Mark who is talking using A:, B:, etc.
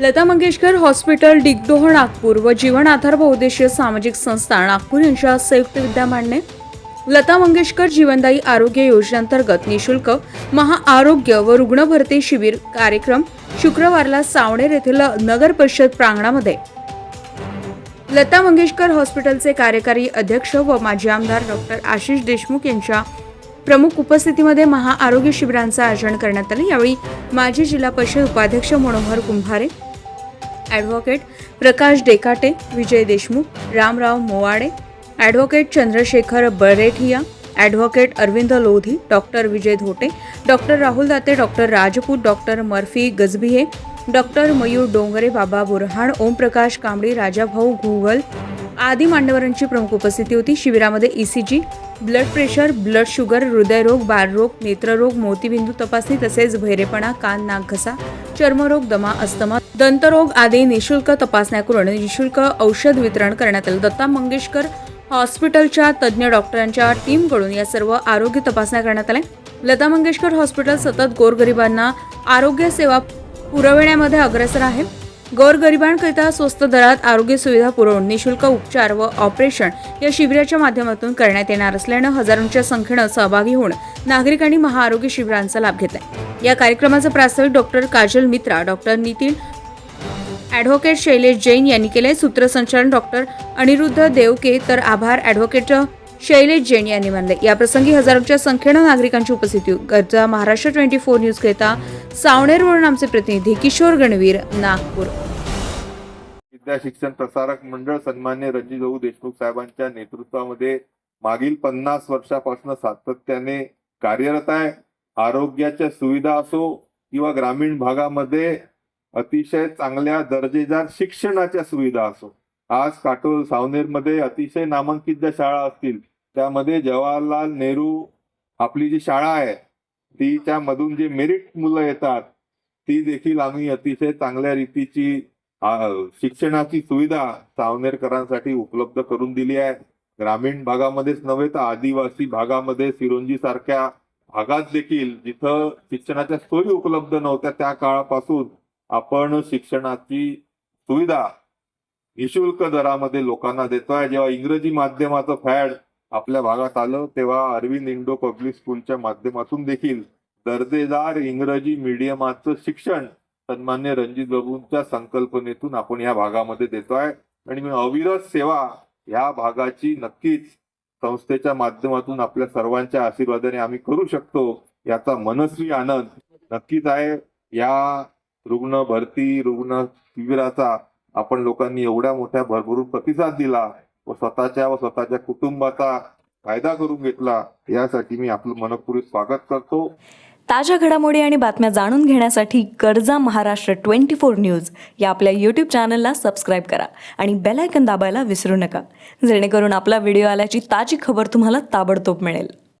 A: Lata Mangeshkar hospital Digdoh Nagpur व जीवन आधार बहुद्देशीय सामाजिक संस्था नागपूर यांच्या संयुक्त विद्यमाने लता मंगेशकर जीवनदायी आरोग्य योजनेअंतर्गत निशुल्क महाआरोग्य व रुग्ण भरती शिबिर कार्यक्रम शुक्रवारला सावणेर येथील नगर परिषद प्रांगणामध्ये. लता मंगेशकर हॉस्पिटलचे कार्यकारी अध्यक्ष व माजी आमदार डॉक्टर आशिष देशमुख यांच्या प्रमुख उपस्थितीमध्ये महाआरोग्य शिबिरांचं आयोजन करण्यात आलं. यावेळी माजी जिल्हा परिषद उपाध्यक्ष Manohar Kumbhare advocate Prakash Dekate Vijay Deshmukh Ramrao Mowade advocate Chandrashekhar Baretiya advocate Arvind Lodhi doctor Vijay Dhote doctor Rahul Date doctor Rajput doctor Murphy Gajbhiye doctor Mayur Dongre Baba Burhan Omprakash Kambli Rajabhau घुगल आदी मान्यवरांची प्रमुख उपस्थिती होती. शिबिरामध्ये E C G blood pressure blood sugar हृदयरोग बालरोग नेत्ररोग मोतीबिंदू तपासणी तसेच भैरेपणा कान नाक घसा चर्मरोग दमा अस्तमा दंतरोग आदी निशुल्क तपासण्या करून निशुल्क औषध वितरण करण्यात आलं. दत्ता मंगेशकर हॉस्पिटलच्या तज्ज्ञ डॉक्टरांच्या टीमकडून या सर्व आरोग्य तपासण्या करण्यात आल्या. लता मंगेशकर हॉस्पिटल सतत गोरगरिबांना आरोग्य सेवा पुरविण्यामध्ये अग्रेसर आहे. गोरगरिबांकरिता स्वस्त दरात आरोग्य सुविधा पुरवून निशुल्क उपचार व ऑपरेशन या शिबिराच्या माध्यमातून करण्यात येणार असल्यानं हजारोंच्या संख्येनं सहभागी होऊन नागरिकांनी महाआरोग्य शिबिरांचा लाभ घेतला या कार्यक्रमाचं प्रास्ताविक doctor Kajal Mitra doctor Nitin advocate Shailesh Jain यांनी केले सूत्रसंचालन डॉक्टर अनिरुद्ध देवके तर आभार ॲडव्होकेट शैलेश जैन यांनी मानले याप्रसंगी हजारोच्या संख्येनं नागरिकांची उपस्थिती गरजा महाराष्ट्र ट्वेंटी फोर न्यूज करिता सावणेरवरून आमचे प्रतिनिधी किशोर गणवीर नागपूर.
B: विद्या शिक्षण प्रसारक मंडळ सन्मान्य रणजितभाऊ देशमुख साहेबांच्या नेतृत्वामध्ये मागील पन्नास वर्षापासून सातत्याने कार्यरत आहे. आरोग्याच्या सुविधा असो किंवा ग्रामीण भागामध्ये अतिशय चांगल्या दर्जेदार शिक्षणाच्या सुविधा असो. आज काटोल सावनेरमध्ये अतिशय नामांकित ज्या शाळा असतील त्यामध्ये जवाहरलाल नेहरू आपली जी शाळा आहे तिच्या मधून जे मेरिट मुलं येतात ती देखील आम्ही अतिशय चांगल्या रीतीची शिक्षणाची सुविधा सावनेरकरांसाठी उपलब्ध करून दिली आहे. ग्रामीण भागामध्येच नव्हे तर आदिवासी भागामध्ये सिरोंजी सारख्या भागात देखील जिथं शिक्षणाच्या सोयी उपलब्ध नव्हत्या त्या काळापासून आपण शिक्षणाची सुविधा निशुल्क दरामध्ये लोकांना देतोय. जेव्हा इंग्रजी माध्यमाचं फॅड आपल्या भागात आलं तेव्हा अरविंद इंडो पब्लिक स्कूलच्या माध्यमातून देखील दर्जेदार इंग्रजी मीडियमाचं शिक्षण सन्मान्य रणजित बाबूंच्या संकल्पनेतून आपण या भागामध्ये देतोय. आणि मी अविरत सेवा ह्या भागाची नक्कीच संस्थेच्या माध्यमातून आपल्या सर्वांच्या आशीर्वादाने आम्ही करू शकतो याचा मनस्वी आनंद नक्कीच आहे. या रुग्ण भरती रुग्ण शिबिराचा आपण लोकांनी एवढ्या मोठ्या भरभरून प्रतिसाद दिला व स्वतःच्या व स्वतःच्या कुटुंबाचा फायदा करून घेतला यासाठी मी आपलं मनपूर्वक स्वागत करतो.
C: ताज्या घडामोडी आणि बातम्या जाणून घेण्यासाठी गरजा महाराष्ट्र ट्वेंटी फोर न्यूज या आपल्या यूट्यूब चॅनलला सबस्क्राईब करा आणि बेलायकन दाबायला विसरू नका. जेणेकरून आपला व्हिडिओ आल्याची ताजी खबर तुम्हाला ताबडतोब मिळेल.